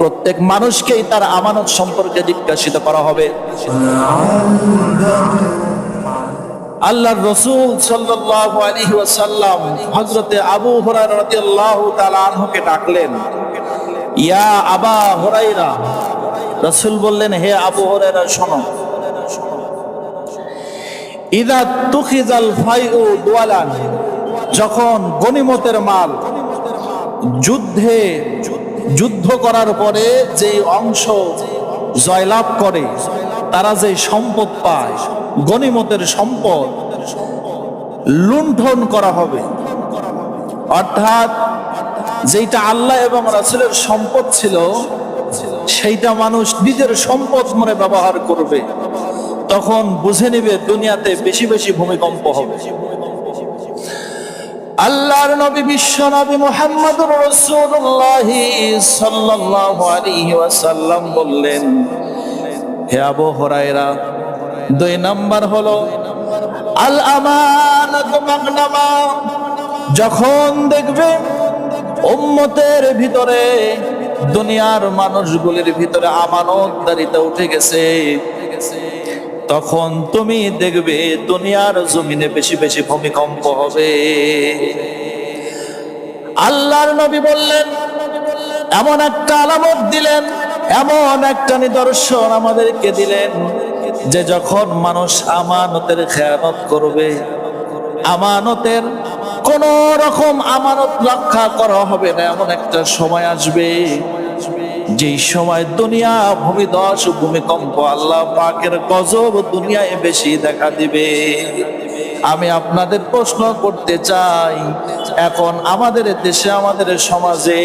প্রত্যেক মানুষকেই তার আমানত সম্পর্কে জিজ্ঞাসিত করা হবে। আল্লাহর রসুল ওয়াসাল্লাম হযরতে আবু আনহুকে ডাকলেন, ইয়া আবা হুরায়রা রাসূল বললেন, হে আবু হুরায়রা, শোনো। ইদা তুখিজাল ফাইউ দুয়ালান, যখন গনিমতের মাল যুদ্ধে যুদ্ধ করার পরে যে অংশ জয়লাভ করে, তারা যে সম্পদ পায়, গনিমতের সম্পদ লুণ্ঠন করা হবে। অর্থাৎ যেটা আল্লাহ এবং রাসুলের সম্পদ ছিল সেইটা মানুষ নিজের সম্পদ মনে ব্যবহার করবে। তখন বুঝে নিবে দুনিয়াতে বেশি বেশি ভূমিকম্প হবে। আল্লাহর নবী বিশ্ব নবী মুহাম্মদুর রাসূলুল্লাহ সাল্লাল্লাহু বললেন, হে আবু হুরায়রা, দুই নাম্বার হলো, আল যখন দেখবে উম্মতের ভিতরে দুনিয়ার মানুষগুলির ভিতরে আমানতদারিতা উঠে গেছে। তখন তুমি দেখবে দুনিয়ার জমিনে বেশি বেশি ভূমিকম্প হবে। আল্লাহর নবী বললেন, এমন একটা আলামত দিলেন, এমন একটা নিদর্শন আমাদেরকে দিলেন যে যখন মানুষ আমানতের খেয়ানত করবে, আমানতের কোন রকম আমানত রক্ষা করা হবে না, এমন একটা সময় আসবে। যেই সময় দুনিয়া ভূমিদশ ভূমিকম্প আল্লাহ পাকের গজব দুনিয়ায় বেশি দেখা দিবে। আমি আপনাদের প্রশ্ন করতে চাই, এখন আমাদের দেশে, আমাদের সমাজে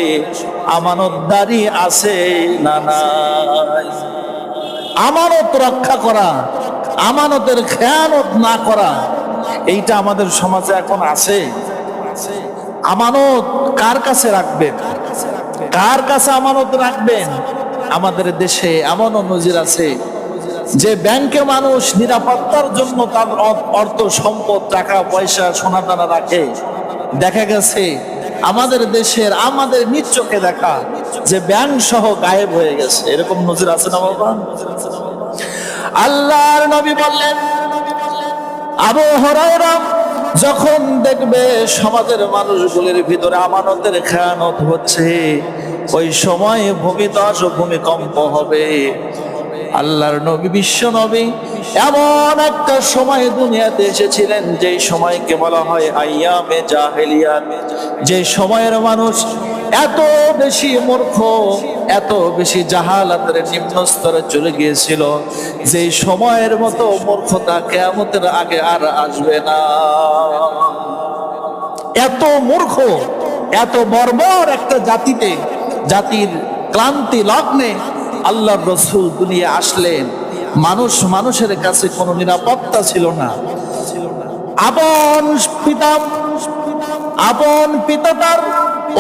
আমানতদারি আছে না নাই? আমানত রক্ষা করা, আমানতের খেয়ানত না করা, এইটা আমাদের সমাজে এখন আছে? আমানত কার কাছে রাখবেন? কার কাছে আমানত রাখবেন? আমাদের দেশে এমন নজির আছে যে ব্যাংকে মানুষ নিরাপত্তার জন্য তার অর্থ, সম্পদ, টাকা, পয়সা সোনা দানা রাখে। দেখা গেছে আমাদের দেশের, আমাদের নিজ চোখে দেখা যে ব্যাংক সহ গায়েব হয়ে গেছে। এরকম নজির আছে না বাবা? আল্লাহর নবী বললেন, আবু হরাইরা যখন দেখবে সমাজের মানুষগুলির ভিতরে আমানতের খেয়ানত হচ্ছে, ওই সময় ভূমিদশ ভূমিকম্প হবে। আল্লাহর নবী, বিশ্ব নবী এমন একটা সময় দুনিয়াতে এসেছিলেন, যেই সময়কে বলা হয় আইয়ামে জাহেলিয়াত যে সময়ের মানুষ এত বেশি মূর্খ, এত বেশি জাহালাতের নিম্ন স্তরে চলে গিয়েছিল। যে সময়ের মতো মূর্খতা কেয়ামতের আগে আর আসবে না। এত মূর্খ, এত বর্বর একটা জাতিতে, জাতির ক্লান্তি লগ্নে আল্লাহ রসুল দুনিয়া আসলেন। মানুষ মানুষের কাছে কোনো নিরাপত্তা ছিল না। আপন পিতা আপন পিতা তার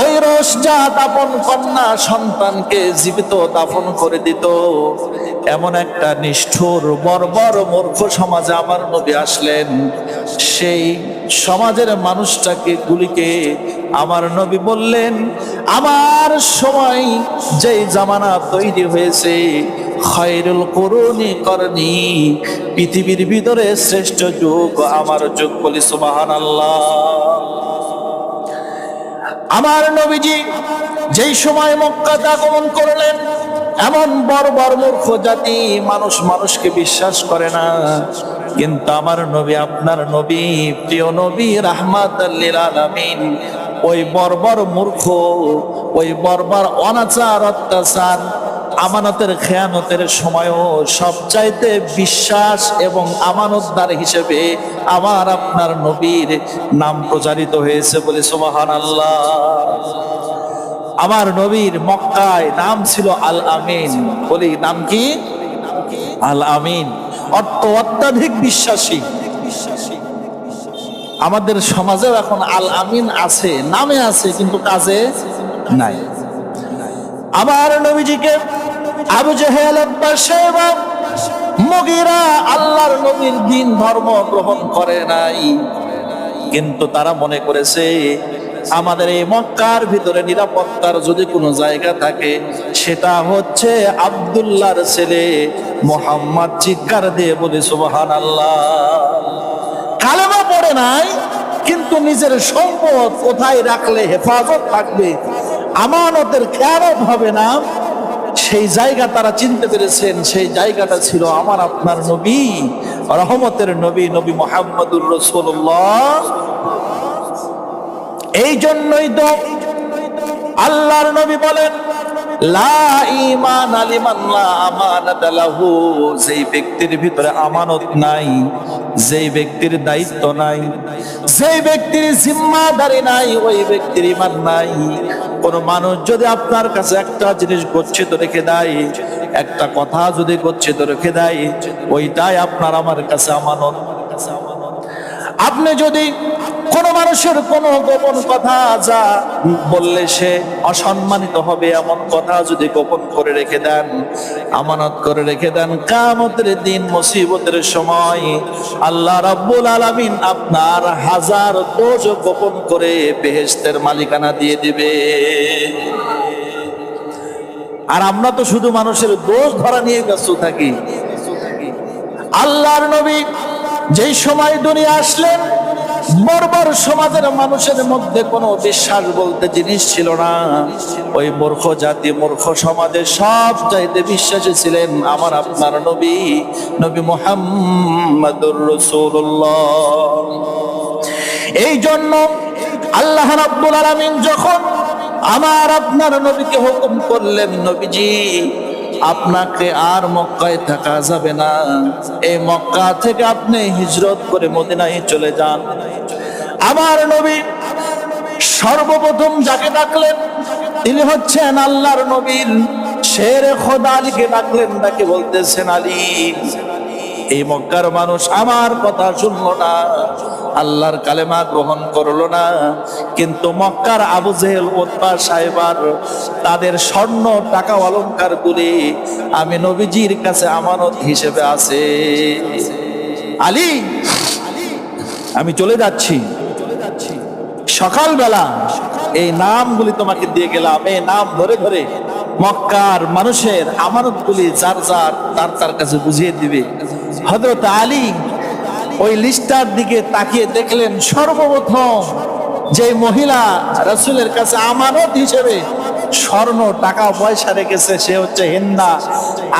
ওই রস যা আপন কন্যা সন্তানকে জীবিত দাফন করে দিত। এমন একটা নিষ্ঠুর, বর্বর, মূর্খ সমাজে আমার নবী আসলেন। সেই সমাজের মানুষটাকে, গুলিকে আমার নবী বললেন, আমার সময় যেই জামানা তৈরি হয়েছে, খয়রুল করুনি করনি। পৃথিবীর ভিতরে শ্রেষ্ঠ যুগ, আমার যুগ বলি সুবাহান আল্লাহ আমার নবীজি যেই সময় মক্কা আগমন করলেন, এমন বড় বড় মূর্খ জাতি, মানুষ মানুষকে বিশ্বাস করে না। কিন্তু আমার নবী, আপনার নবী, প্রিয় নবী রাহমাত আলামিন, ওই বর্বর মূর্খ, ওই বর্বর অনাচার, অত্যাচার আমানতের খেয়ানতের সময়ও সবচাইতে বিশ্বাস এবং আমানতদার হিসেবে আমার আপনার নবীর নাম প্রচারিত হয়েছে বলে সোবাহান আল্লাহ আমার নবীর মক্কায় নাম ছিল আল আমিন বলি, নাম কি? আল আমিন অর্থ অত্যাধিক বিশ্বাসী। আমাদের সমাজেও এখন আল আমিন আছে, নামে আছে, কিন্তু কাজে নাই। আমার নবীজিকে আবু জেহেল মগিরা আল্লাহর নবীর দিন ধর্ম গ্রহণ করে নাই। কিন্তু তারা মনে করেছে, আমাদের এই মক্কার ভিতরে নিরাপত্তার যদি কোনো জায়গা থাকে, সেটা হচ্ছে আব্দুল্লাহর ছেলে মোহাম্মদ চিৎকার দিয়ে বলে সুবহান আল্লাহ কালেমা পড়ে নাই, কিন্তু নিজের সম্পদ কোথায় রাখলে হেফাজত থাকবে? আমানতের খেয়ালত হবে না। সেই জায়গা তারা চিনতে পেরেছেন, সেই জায়গাটা ছিল আমার আপনার নবী, রহমতের নবী নবী মোহাম্মদুর রসুল্লাহ এই জন্যই তো আল্লাহর নবী বলেন যেই ব্যক্তির ভিতরে আমানত নাই, যেই ব্যক্তির দায়িত্ব নাই, যেই ব্যক্তির জিম্মাদারি নাই, ওই ব্যক্তির ইমান নাই। কোন মানুষ যদি আপনার কাছে একটা জিনিস গচ্ছিত রেখে দেয়, একটা কথা যদি গচ্ছিত রেখে দেয়, ওইটাই আপনার আমার কাছে আমানত। আপনি যদি কোনো মানুষের কোনো গোপন কথা যা বললে সে অসম্মানিত হবে, এমন কথা যদি গোপন করে রেখে দেন, আমানত করে রেখে দেন কামতের দিন, মুসিবতের সময় আল্লাহ রাব্বুল আলামিন আপনার হাজার দোষ গোপন করে বেহেশতের মালিকানা দিয়ে দিবে। আর আমরা তো শুধু মানুষের দোষ ধরা নিয়ে ব্যস্ত থাকি। আল্লাহর নবী যেই সময় দুনিয়া আসলেন বর্বর সমাজের মানুষের মধ্যে কোনো বিশ্বাস বলতে জিনিস ছিল না। ওই মূর্খ জাতি, মূর্খ সমাজে সব চাইতে বিশ্বাসী ছিলেন আমার আপনার নবী নবী মোহাম্মদুর রসুল্লাহ এই জন্য আল্লাহ রাব্বুল আলামিন যখন আমার আপনার নবীকে হুকুম করলেন, নবীজি আপনাকে আর মক্কায় থাকা যাবে না। এই মক্কা থেকে আপনি হিজরত করে মদিনায় চলে যান। আমার নবী সর্বপ্রথম যাকে ডাকলেন, তিনি হচ্ছেন আল্লাহর নবীর। শের খোদা আলীকে ডাকলেন, তাকে বলতেছেন আলী। এই মক্কার মানুষ আমার কথা শুনলো না। আল্লাহর কালেমা গ্রহণ করল না। কিন্তু মক্কার আবু জেহেল সাহেবার তাদের স্বর্ণ টাকা অলংকার গুলি আমি নবীজির কাছে আমানত হিসেবে আছে। আলী, আমি চলে যাচ্ছি। সকালবেলা এই নামগুলি তোমাকে দিয়ে গেলাম। এই নাম ধরে ধরে মক্কার মানুষের আমানতগুলি যার যার, তার তার কাছে বুঝিয়ে দিবে। হজরত আলী ওই লিস্টার দিকে তাকিয়ে দেখলেন, সর্বপ্রথম যে মহিলা রসুলের কাছে আমানত হিসেবে স্বর্ণ, টাকা, পয়সা রেখেছে, সে হচ্ছে হিন্দা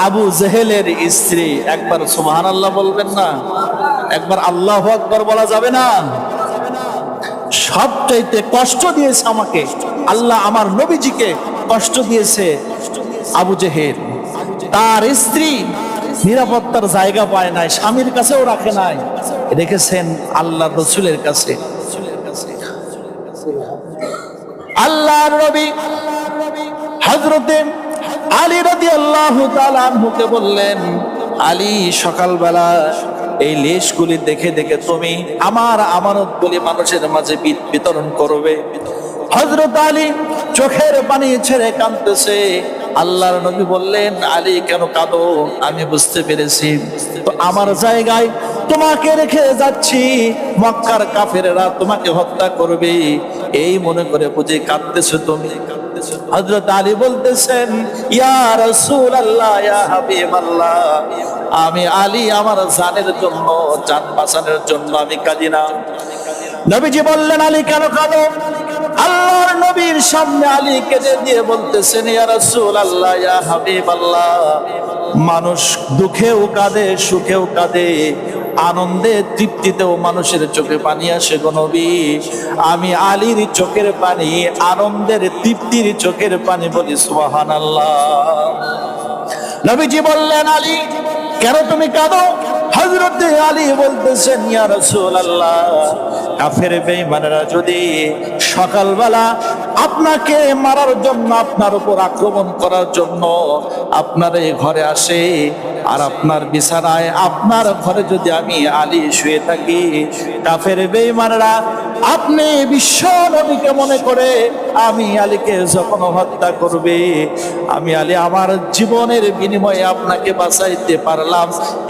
আবু জেহেলের স্ত্রী। একবার সুবহান আল্লাহ বলবেন না, একবার আল্লাহ আকবর বলা যাবে না। সবচাইতে কষ্ট দিয়েছে আমাকে, আল্লাহ আমার নবীজিকে কষ্ট দিয়েছে আবু জেহেল। তার স্ত্রী নিরাপত্তার জায়গা পায় নাই, স্বামীর কাছেও রাখে নাই। রেখেছেন আল্লাহ রসুলের কাছে। আল্লাহর নবী হজরতে আলী রাদি আল্লাহ তালুকে বললেন, আলী, সকালবেলা এই লেশগুলি দেখে দেখে তুমি আমার আমানত বলে মানুষের মাঝে বিতরণ করবে। হজরত আলী চোখের পানি ছেড়ে কাঁদতেছে। আল্লাহর নবী বললেন, আলী কেন কাঁদো? আমি বুঝতে পেরেছি। তো আমার জায়গায় তোমাকে রেখে যাচ্ছি। মক্কার কাফেরেরা তোমাকে হত্যা করবে। এই মনে করে বুঝে কাঁদতেছো তুমি। আলী বলতেছেন, ইয়া রাসূল আল্লাহ আমি আলী আমার জানের জন্য জন্য আমি কাঁদি না। নবীজি বললেন, আলী কেন কাঁদো? আল্লাহর নবীর সামনে আলী কেঁদে দিয়ে বলতেছেন রাসূল আল্লাহ ইয়া হাবিব আল্লাহ মানুষ দুঃখেও কাঁদে, সুখেও কাঁদে, আনন্দে তৃপ্তিতেও মানুষের চোখে পানি আসে গো নবী। আমি আলীর চোখের পানি, আনন্দের তৃপ্তির চোখের পানি বলি, সুবহানাল্লাহ। নবীজি বললেন, আলী, কেন তুমি কাঁদো? হজরতে আলী বলতেছেন, ইয়া রাসূলুল্লাহ, কাফের বেঈমানেরা যদি সকালবেলা আপনাকে মারার জন্য আপনার উপর আক্রমণ করার জন্য আপনার এই ঘরে আসে আর আপনার বিছানায় আপনার ঘরে যদি আমি আলী শুয়ে থাকি, কাফের বেঈমানরা, আপনি বিশ্ব নবীকে মনে করে আমি আলীকে যখন হত্যা করবে, আমি আলী আমার জীবনের বিনিময়ে আপনাকে বাঁচাইতে পারলাম।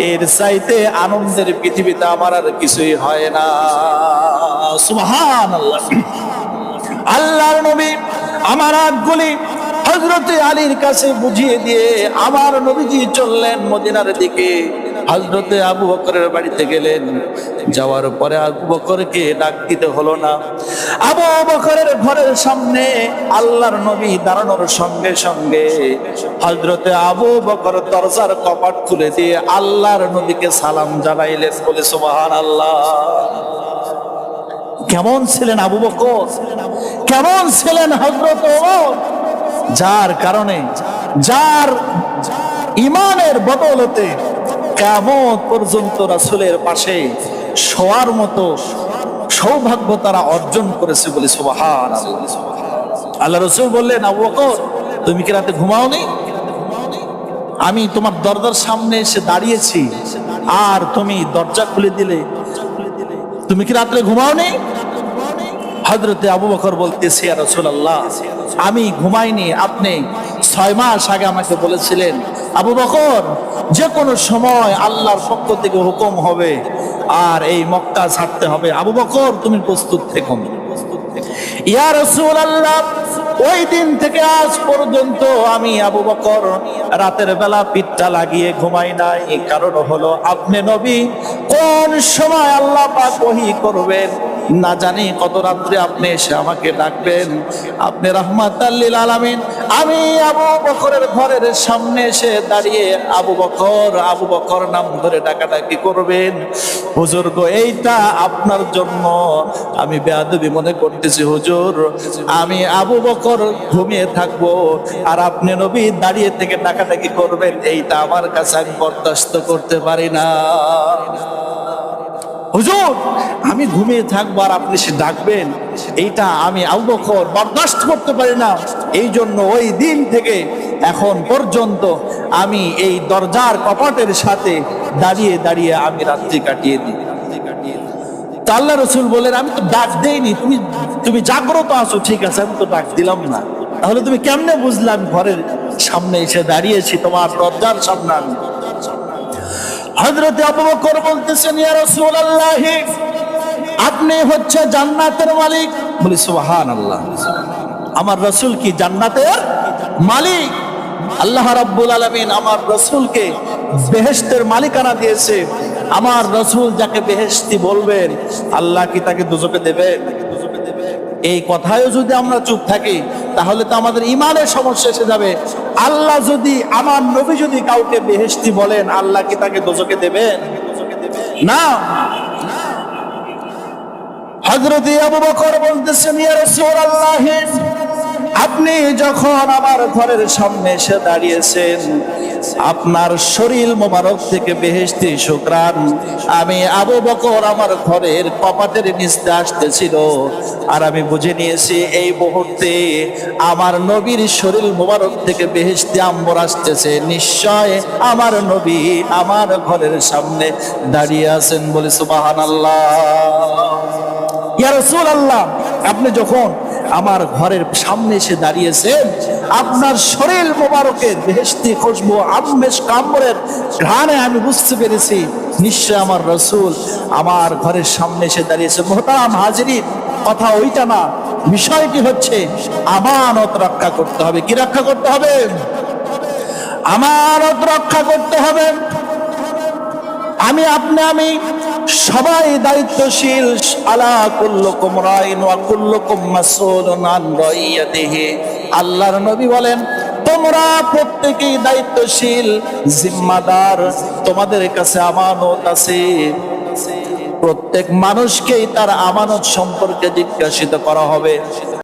এর চাইতে আনন্দের পৃথিবীতে আমার আর কিছুই হয় না। সুহান আল্লাহ আল্লাহর নবী আমার আগগুলি হজরতে আলীর কাছে বুঝিয়ে দিয়ে আমার নবীজি চললেন মদিনার দিকে। হজরতে আবু বকরের বাড়িতে গেলেন। যাওয়ার পরে আবু বকরকে ডাক দিতে হলো না। আবু বকরের ঘরের সামনে আল্লাহর নবী দাঁড়ানোর সঙ্গে সঙ্গে হজরতে আবু বকর দরজার কপাট খুলে দিয়ে আল্লাহর নবীকে সালাম জানাইলেন। বলে সুবহান আল্লাহ কেমন ছিলেন আবু বকর? কেমন ছিলেন হজরত যার কারণে, যার ইমানের বদলতে কেমন পর্যন্ত রাসূলের পাশে শোয়ার মতো সৌভাগ্য তারা অর্জন করেছে বলে সুবহান আল্লাহ রসুল বললেন, আবু বকর, তুমি কি রাতে ঘুমাওনি? আমি তোমার দরজার সামনে এসে দাঁড়িয়েছি, আর তুমি দরজা খুলে দিলে তুমি কি রাত্রে ঘুমাও নেই হজরতে আবু বকর বলতেছি আর আমি ঘুমাইনি। আপনি ছয় মাস আগে আমাকে বলেছিলেন, আবু বকর যে কোনো সময় আল্লাহর পক্ষ থেকে হুকুম হবে, আর এই মক্কা ছাড়তে হবে। আবু বকর, তুমি প্রস্তুত থেকো। রসুল রাসূলুল্লাহ ওই দিন থেকে আজ পর্যন্ত আমি আবু বকর রাতের বেলা পিঠটা লাগিয়ে ঘুমাই নাই। কারণ হলো, আপনি নবী, কোন সময় আল্লাহ পাক ওহী করবেন? না জানি কত রাত্রে আপনি এসে আমাকে ডাকবেন। আপনি রহমাতাল্লিল আলামিন। আমি আবু বকরের ঘরের সামনে এসে দাঁড়িয়ে আবু বকর আবু বকর নাম ধরে ডাকাডাকি করবেন। হুজুর গো, এইটা আপনার জন্য। আমি বেয়াদবি মনে করতেছি, হুজুর। আমি আবু বকর ঘুমিয়ে থাকব আর আপনি নবী দাঁড়িয়ে থেকে ডাকাডাকি করবেন। এইটা আমার কাছে আমি বরদাস্ত করতে পারি না। হুজুর, আমি ঘুমিয়ে থাকব আর আপনি সে ডাকবেন। এইটা আমি আবু বকর বরদাস্ত করতে পারি না। এই জন্য ওই দিন থেকে এখন পর্যন্ত আমি এই দরজার কপাটের সাথে দাঁড়িয়ে দাঁড়িয়ে আমি রাত্রি কাটিয়ে দিই। আল্লাহ রসুল বলেন, আমি তো ডাক দেইনি, তুমি তুমি জাগ্রত আছো, ঠিক আছে, আমি তো ডাক দিলাম না। তাহলে তুমি কেমনে বুঝলাম ঘরের সামনে এসে দাঁড়িয়েছি, তোমার দরজার সামনে আমি? হজরত আবু বকর বলতেছেন, ইয়া রাসূলুল্লাহ, আপনি হচ্ছে জান্নাতের মালিক। বলি, সুবহানাল্লাহ। আমার রসুল কি জান্নাতের মালিক? আল্লাহ রাব্বুল আলামিন আমার রসুলকে বেহেশতের মালিকানা দিয়েছে। আমার রসুল যাকে বেহেশতি বলবেন, আল্লাহ কি তাকে দুজকে দেবেন? এই কথায়ও যদি আমরা চুপ থাকি, তাহলে তো আমাদের ইমানের সমস্যা এসে যাবে। আল্লাহ যদি আমার নবী যদি কাউকে বেহেস্তি বলেন, আল্লাহ কি তাকে দোজকে দেবেন? না। হজরত আবু বকর বলতেছেন, ইয়া রাসূলুল্লাহ আপনি যখন আমার ঘরের সামনে এসে দাঁড়িয়েছেন, আপনার শরীর মোবারক থেকে বেহেশতি শুক্রান। আমি আবু বকর আমার ঘরের কপাটের নিচতে আসতেছিল আর আমি বুঝে নিয়েছি এই মুহূর্তে আমার নবীর শরীর মোবারক থেকে বেহেশতি আম্বর আসতেছে। নিশ্চয় আমার নবী আমার ঘরের সামনে দাঁড়িয়ে আছেন বলে সুবাহান আল্লাহ ইয়া আল্লাহ আপনি যখন আমার ঘরের সামনে এসে দাঁড়িয়েছেন আপনার শরীর মোবারকের বেহেশতি, খুশবু, আমেশ কামড়ের ঘ্রাণে আমি বুঝতে পেরেছি। নিশ্চয় আমার রসুল আমার ঘরের সামনে এসে দাঁড়িয়েছে। মোহতারাম হাজিরিন, কথা ওইটা না, বিষয়টি হচ্ছে আমানত রক্ষা করতে হবে। কি রক্ষা করতে হবে? আমানত রক্ষা করতে হবে। আমি আপনি আমি সবাই দায়িত্বশীল। আলা কুল্লকুম রাইন ওয়া কুল্লকুম মাসউলুন আন রাইয়াতিহি। আল্লাহর নবী বলেন, তোমরা প্রত্যেকেই দায়িত্বশীল, জিম্মাদার। তোমাদের কাছে আমানত আছে। প্রত্যেক মানুষকেই তার আমানত সম্পর্কে জিজ্ঞাসিত করা হবে।